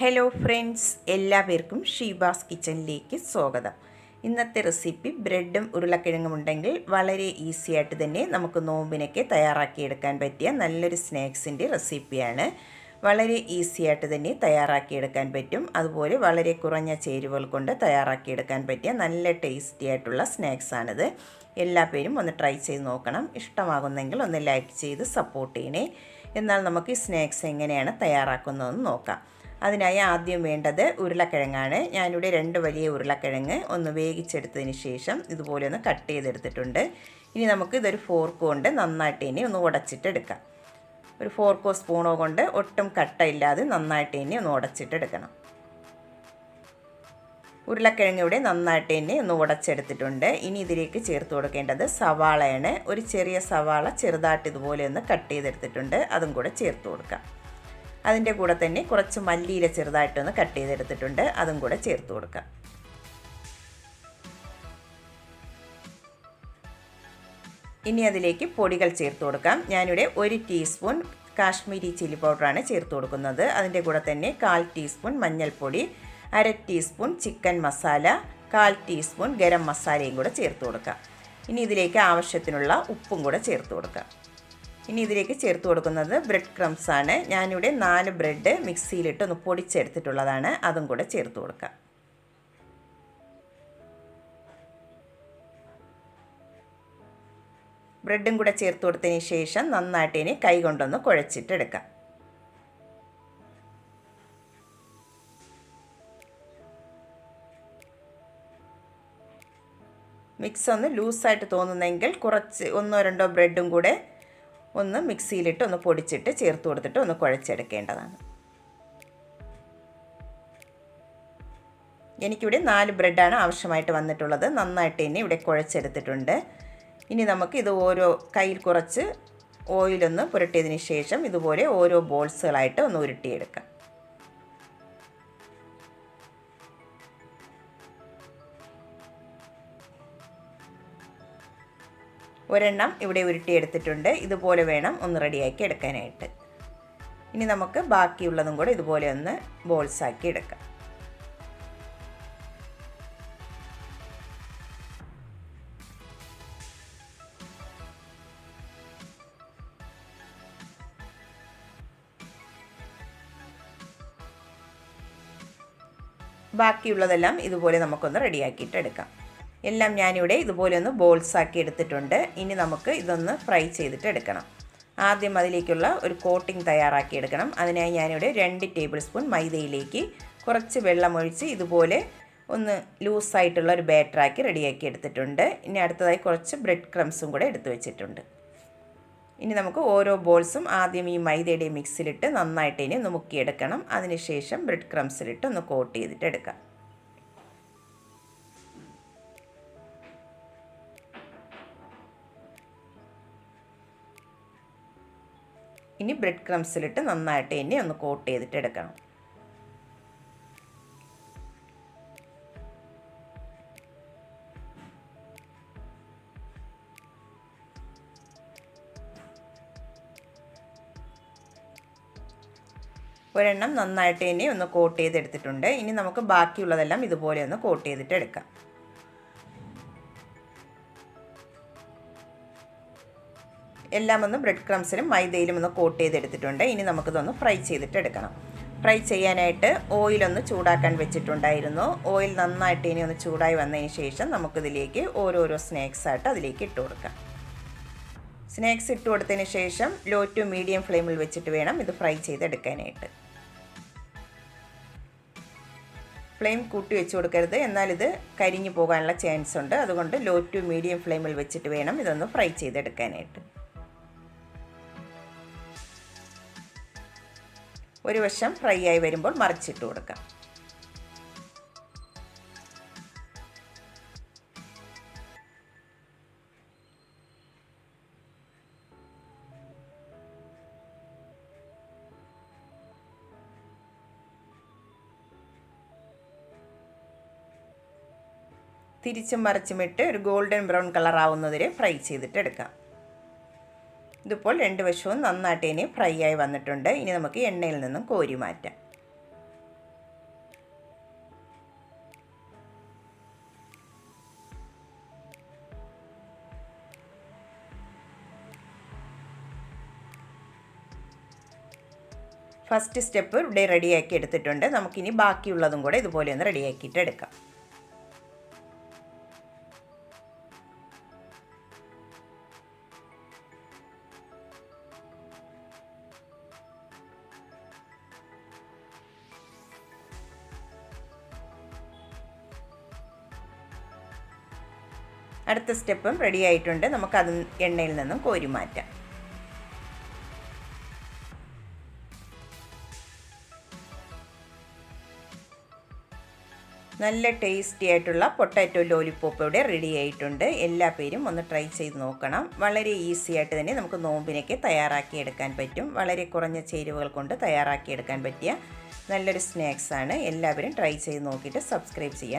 Hello friends എല്ലാവർക്കും ഷീബാസ് കിച്ചണിലേക്ക് സ്വാഗതം. ഇന്നത്തെ റെസിപ്പി ബ്രെഡും ഉരുളക്കിഴങ്ങും ഉണ്ടെങ്കിൽ വളരെ ഈസി ആയിട്ട് തന്നെ നമുക്ക് നോമ്പിനൊക്കെ തയ്യാറാക്കിയെടുക്കാൻ പറ്റിയ നല്ലൊരു സ്നാക്സിന്റെ റെസിപ്പിയാണ് വളരെ ഈസി ആയിട്ട് തന്നെ തയ്യാറാക്കിയെടുക്കാൻ പറ്റും. അതുപോലെ വളരെ കുറഞ്ഞ ചേരുവകൾ കൊണ്ട് തയ്യാറാക്കിയെടുക്കാൻ പറ്റിയ നല്ല ടേസ്റ്റി ആയിട്ടുള്ള സ്നാക്സാണിത് എല്ലാ പേരും ഒന്ന് ട്രൈ ചെയ്ത് നോക്കണം. ഇഷ്ടമാകുന്നെങ്കിൽ ഒന്ന് ലൈക്ക് ചെയ്ത് സപ്പോർട്ട് ചെയ്യണേ. എന്നാൽ നമുക്ക് ഈ സ്നാക്സ് എങ്ങനെയാണ് തയ്യാറാക്കുന്നതെന്ന് നോക്കാം. അതിനായി ആദ്യം വേണ്ടത് ഉരുളക്കിഴങ്ങാണ്. ഞാനിവിടെ രണ്ട് വലിയ ഉരുളക്കിഴങ്ങ് ഒന്ന് വേവിച്ചെടുത്തതിന് ശേഷം ഇതുപോലെ ഒന്ന് കട്ട് ചെയ്തെടുത്തിട്ടുണ്ട്. ഇനി നമുക്ക് ഇതൊരു ഫോർക്ക് കൊണ്ട് നന്നായിട്ട് ഇനി ഒന്ന് ഉടച്ചിട്ടെടുക്കാം. ഒരു ഫോർക്കോ സ്പൂണോ കൊണ്ട് ഒട്ടും കട്ടയില്ലാതെ നന്നായിട്ട് ഇനി ഒന്ന് ഉടച്ചിട്ടെടുക്കണം. ഉരുളക്കിഴങ്ങ് ഇവിടെ നന്നായിട്ട് തന്നെ ഒന്ന് ഉടച്ചെടുത്തിട്ടുണ്ട്. ഇനി ഇതിലേക്ക് ചേർത്ത് കൊടുക്കേണ്ടത് സവാളയാണ്. ഒരു ചെറിയ സവാള ചെറുതായിട്ട് ഇതുപോലെ ഒന്ന് കട്ട് ചെയ്തെടുത്തിട്ടുണ്ട്. അതും കൂടെ ചേർത്ത് കൊടുക്കാം. അതിന്റെ കൂടെ തന്നെ കുറച്ച് മല്ലിയില ചെറുതായിട്ടൊന്ന് കട്ട് ചെയ്തെടുത്തിട്ടുണ്ട്. അതും കൂടെ ചേർത്ത് കൊടുക്കാം. ഇനി അതിലേക്ക് പൊടികൾ ചേർത്ത് കൊടുക്കാം. ഞാനിവിടെ ഒരു ടീസ്പൂൺ കാശ്മീരി ചില്ലി പൗഡറാണ് ചേർത്ത് കൊടുക്കുന്നത്. അതിന്റെ കൂടെ തന്നെ കാൽ ടീസ്പൂൺ മഞ്ഞൾപ്പൊടി അര ടീസ്പൂൺ ചിക്കൻ മസാല കാൽ ടീസ്പൂൺ ഗരം മസാലയും കൂടെ ചേർത്ത് കൊടുക്കാം. ഇനി ഇതിലേക്ക് ആവശ്യത്തിനുള്ള ഉപ്പും കൂടെ ചേർത്ത് കൊടുക്കാം. ഇനി ഇതിലേക്ക് ചേർത്ത് കൊടുക്കുന്നത് ബ്രെഡ് ക്രംസ് ആണ്. ഞാനിവിടെ നാല് ബ്രെഡ് മിക്സിയിലിട്ട് ഒന്ന് പൊടിച്ചെടുത്തിട്ടുള്ളതാണ്. അതും കൂടെ ചേർത്ത് കൊടുക്കാം. ബ്രെഡും കൂടെ ചേർത്ത് കൊടുത്തതിന് ശേഷം നന്നായിട്ട് ഇനി കൈ കൊണ്ടൊന്ന് കുഴച്ചിട്ടെടുക്കാം. മിക്സ് ഒന്ന് ലൂസായിട്ട് തോന്നുന്നെങ്കിൽ കുറച്ച് ഒന്നോ രണ്ടോ ബ്രെഡും കൂടെ ഒന്ന് മിക്സിയിലിട്ട് ഒന്ന് പൊടിച്ചിട്ട് ചേർത്ത് കൊടുത്തിട്ട് ഒന്ന് കുഴച്ചെടുക്കേണ്ടതാണ്. എനിക്കിവിടെ നാല് ബ്രെഡാണ് ആവശ്യമായിട്ട് വന്നിട്ടുള്ളത്. നന്നായിട്ട് തന്നെ ഇവിടെ കുഴച്ചെടുത്തിട്ടുണ്ട്. ഇനി നമുക്ക് ഇത് ഓരോ കയ്യിൽ കുറച്ച് ഓയിലൊന്ന് പുരട്ടിയതിന് ശേഷം ഇതുപോലെ ഓരോ ബോൾസുകളായിട്ട് ഒന്ന് ഉരുട്ടിയെടുക്കാം. ഒരെണ്ണം ഇവിടെ ഉരുട്ടിയെടുത്തിട്ടുണ്ട്. ഇതുപോലെ വേണം ഒന്ന് റെഡിയാക്കി എടുക്കാനായിട്ട്. ഇനി നമുക്ക് ബാക്കിയുള്ളതും കൂടെ ഇതുപോലെ ഒന്ന് ബോൾസാക്കി എടുക്കാം. ബാക്കിയുള്ളതെല്ലാം ഇതുപോലെ നമുക്കൊന്ന് റെഡിയാക്കിയിട്ട് എടുക്കാം. എല്ലാം ഞാനിവിടെ ഇതുപോലെ ഒന്ന് ബോൾസ് ആക്കി എടുത്തിട്ടുണ്ട്. ഇനി നമുക്ക് ഇതൊന്ന് ഫ്രൈ ചെയ്തിട്ട് എടുക്കണം. ആദ്യം അതിലേക്കുള്ള ഒരു കോട്ടിംഗ് തയ്യാറാക്കി എടുക്കണം. അതിനായി ഞാനിവിടെ രണ്ട് ടേബിൾ സ്പൂൺ മൈദയിലേക്ക് കുറച്ച് വെള്ളമൊഴിച്ച് ഇതുപോലെ ഒന്ന് ലൂസായിട്ടുള്ള ഒരു ബാറ്ററാക്കി റെഡിയാക്കി എടുത്തിട്ടുണ്ട്. ഇനി അടുത്തതായി കുറച്ച് ബ്രെഡ് ക്രംസും കൂടെ എടുത്തു വെച്ചിട്ടുണ്ട്. ഇനി നമുക്ക് ഓരോ ബോൾസും ആദ്യം ഈ മൈദയുടെ മിക്സിലിട്ട് നന്നായിട്ട് ഇനി ഒന്ന് മുക്കിയെടുക്കണം. അതിനുശേഷം ബ്രെഡ് ക്രംസിലിട്ട് ഒന്ന് കോട്ട് ചെയ്തിട്ട് എടുക്കാം. ഇനി ബ്രെഡ് ക്രംസിലിട്ട് നന്നായിട്ട് ഇനി ഒന്ന് കോട്ട് ചെയ്തിട്ട് എടുക്കണം. ഒരെണ്ണം നന്നായിട്ട് ഇനി ഒന്ന് കോട്ട് ചെയ്തെടുത്തിട്ടുണ്ട്. ഇനി നമുക്ക് ബാക്കിയുള്ളതെല്ലാം ഇതുപോലെ ഒന്ന് കോട്ട് ചെയ്തിട്ട് എടുക്കാം. എല്ലാം ഒന്ന് ബ്രെഡ് ക്രംസിലും മൈദയിലും ഒന്ന് കോട്ട് ചെയ്തെടുത്തിട്ടുണ്ട്. ഇനി നമുക്കിതൊന്ന് ഫ്രൈ ചെയ്തിട്ട് എടുക്കണം ഫ്രൈ ചെയ്യാനായിട്ട് ഓയിലൊന്ന് ചൂടാക്കാൻ വെച്ചിട്ടുണ്ടായിരുന്നു. ഓയിൽ നന്നായിട്ട് ഇനി ഒന്ന് ചൂടായി വന്നതിന് ശേഷം നമുക്കിതിലേക്ക് ഓരോരോ സ്നാക്സ് ആയിട്ട് അതിലേക്ക് ഇട്ട് കൊടുക്കാം. സ്നാക്സ് ഇട്ട് കൊടുത്തതിന് ശേഷം ലോ ടു മീഡിയം ഫ്ലെയിമിൽ വെച്ചിട്ട് വേണം ഇത് ഫ്രൈ ചെയ്തെടുക്കാനായിട്ട്. ഫ്ലെയിം കൂട്ടി വെച്ച് കൊടുക്കരുത്. എന്നാൽ ഇത് കരിഞ്ഞു പോകാനുള്ള ചാൻസ് ഉണ്ട്. അതുകൊണ്ട് ലോ ടു മീഡിയം ഫ്ലെയിമിൽ വെച്ചിട്ട് വേണം ഇതൊന്ന് ഫ്രൈ ചെയ്തെടുക്കാനായിട്ട്. ഒരു വശം ഫ്രൈ ആയി വരുമ്പോൾ മറിച്ചിട്ട് കൊടുക്കാം. തിരിച്ചും മറിച്ചുമിട്ട് ഒരു ഗോൾഡൻ ബ്രൗൺ കളർ ആവുന്നതുവരെ ഫ്രൈ ചെയ്തിട്ട് എടുക്കാം. ഇതിപ്പോൾ രണ്ട് വശവും നന്നായിട്ട് ഇനി ഫ്രൈ ആയി വന്നിട്ടുണ്ട്. ഇനി നമുക്ക് എണ്ണയിൽ നിന്നും കോരി മാറ്റാം. ഫസ്റ്റ് സ്റ്റെപ്പ് ഇവിടെ റെഡിയാക്കി എടുത്തിട്ടുണ്ട്. നമുക്കിനി ബാക്കിയുള്ളതും കൂടെ ഇതുപോലെ ഒന്ന് റെഡിയാക്കിയിട്ട് എടുക്കാം. അടുത്ത സ്റ്റെപ്പും റെഡി ആയിട്ടുണ്ട്. നമുക്കത് എണ്ണയിൽ നിന്നും കോരി മാറ്റാം. നല്ല ടേസ്റ്റി ആയിട്ടുള്ള പൊട്ടാറ്റോ ലോലിപ്പോപ്പ് ഇവിടെ റെഡി ആയിട്ടുണ്ട്. എല്ലാ പേരും ഒന്ന് ട്രൈ ചെയ്ത് നോക്കണം. വളരെ ഈസി ആയിട്ട് തന്നെ നമുക്ക് നോമ്പിനൊക്കെ തയ്യാറാക്കിയെടുക്കാൻ പറ്റും. വളരെ കുറഞ്ഞ ചേരുവകൾ കൊണ്ട് തയ്യാറാക്കിയെടുക്കാൻ പറ്റിയ നല്ലൊരു സ്നാക്സാണ് എല്ലാവരും ട്രൈ ചെയ്ത് നോക്കിയിട്ട് സബ്സ്ക്രൈബ് ചെയ്യാൻ